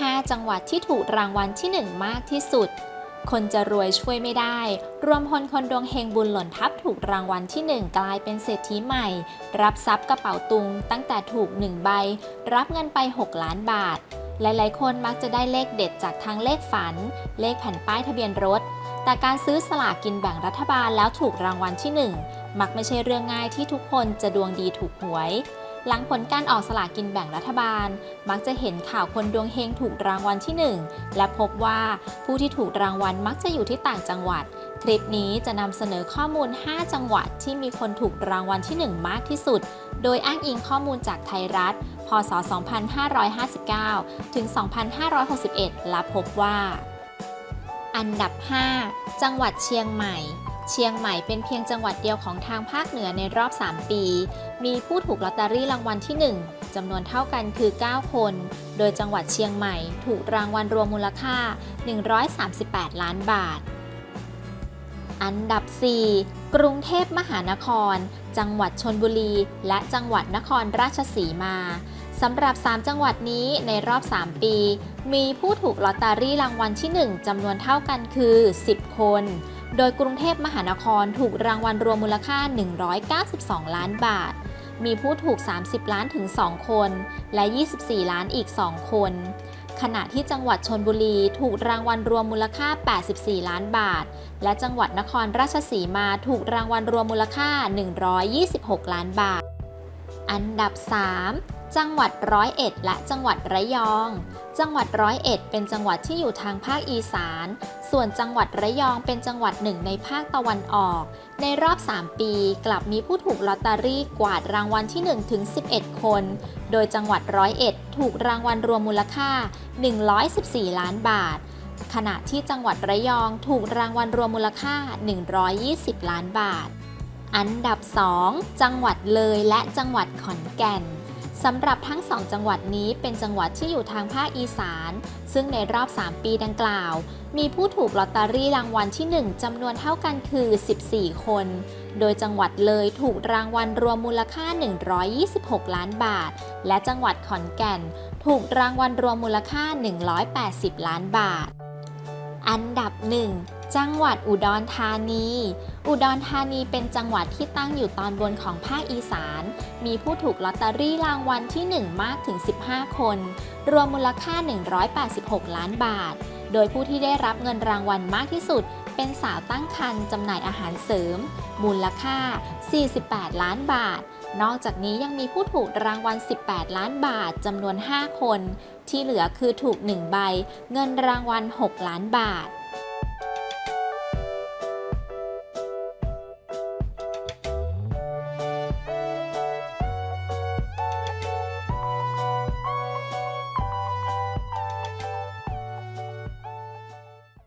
5 จังหวัดที่ถูกรางวัลที่ 1 มากที่สุด คนจะรวยช่วยไม่ได้ รวมพลคนดวงเฮงบุญหล่นทับถูกรางวัลที่ 1 กลายเป็นเศรษฐีใหม่ รับทรัพย์กระเป๋าตุง ตั้งแต่ถูก 1 ใบ รับเงินไป 6 ล้านบาท หลายๆ คนมักจะได้เลขเด็ดจากทางเลขฝัน เลขแผ่นป้ายทะเบียนรถ แต่การซื้อสลากกินแบ่งรัฐบาลแล้วถูกรางวัลที่ 1 มักไม่ใช่เรื่องง่ายที่ทุกคนจะดวงดีถูกหวย หลังผลการออกสลากกินแบ่งรัฐบาล มักจะเห็นข่าวคนดวงเฮงถูกรางวัลที่ 1 และพบว่าผู้ที่ถูกรางวัลมักจะอยู่ที่ต่างจังหวัด คลิปนี้จะนำเสนอข้อมูล 5 จังหวัดที่มีคนถูกรางวัลที่ 1 มากที่สุด โดยอ้างอิงข้อมูลจากไทยรัฐ พศ 2559 ถึง 2561 และพบว่า อันดับ 5 จังหวัดเชียงใหม่ เชียงใหม่เป็นเพียงจังหวัดเดียวของทางภาคเหนือในรอบ 3 ปี มีผู้ถูกลอตเตอรี่รางวัลที่ 1 จำนวนเท่ากันคือ 9 คน โดยจังหวัดเชียงใหม่ถูกรางวัลรวมมูลค่า 138 ล้านบาท อันดับ 4 กรุงเทพมหานคร จังหวัดชนบุรี และจังหวัดนครราชสีมาสำหรับ 3 จังหวัดนี้ในรอบ 3 ปี มีผู้ถูกลอตเตอรี่รางวัลที่ 1จำนวนเท่ากันคือ 10 คน โดยกรุงเทพมหานครถูกรางวัลรวมมูลค่า 192 ล้านบาท มีผู้ถูก 30 ล้านถึง 2 คน และ 24 ล้านอีก 2 คน ขณะที่จังหวัดชนบุรีถูกรางวัลรวมมูลค่า 84 ล้านบาท และจังหวัดนครราชสีมาถูกรางวัลรวมมูลค่า 126 ล้านบาท อันดับ 3 จังหวัดร้อยเอ็ดและจังหวัดระยอง จังหวัดร้อยเอ็ดเป็นจังหวัดที่อยู่ทางภาคอีสาน ส่วนจังหวัดระยองเป็นจังหวัดหนึ่งในภาคตะวันออก ในรอบ 3 ปีกลับมีผู้ถูกลอตเตอรี่กวาดรางวัลที่1ถึง11 คน โดยจังหวัดร้อยเอ็ดถูกรางวัลรวมมูลค่า 114 ล้านบาท ขณะที่จังหวัดระยองถูกรางวัลรวมมูลค่า 120 ล้านบาท อันดับ 2 จังหวัดเลยและจังหวัดขอนแก่น สำหรับทั้ง2จังหวัดนี้เป็นจังหวัดที่อยู่ทางภาคอีสาน ซึ่งในรอบ 3 ปีดังกล่าว มีผู้ถูกลอตเตอรี่รางวัลที่ 1จำนวนเท่ากันคือ 14 คน โดยจังหวัดเลยถูกรางวัลรวมมูลค่า 126 ล้านบาท และจังหวัดขอนแก่น ถูกรางวัลรวมมูลค่า 180 ล้านบาท อันดับ 1 จังหวัดอุดรธานี อุดรธานีเป็นจังหวัดที่ตั้งอยู่ตอนบนของภาคอีสาน มีผู้ถูกลอตเตอรี่รางวัลที่ 1 มากถึง 15 คน รวมมูลค่า 186 ล้านบาท โดยผู้ที่ได้รับเงินรางวัลมากที่สุด เป็นสาวตั้งครรภ์จำหน่ายอาหารเสริม มูลค่า 48 ล้านบาท นอกจากนี้ยังมีผู้ถูกรางวัล 18 ล้านบาทจำนวน 5 คน ที่เหลือคือถูก 1 ใบ เงินรางวัล 6 ล้านบาท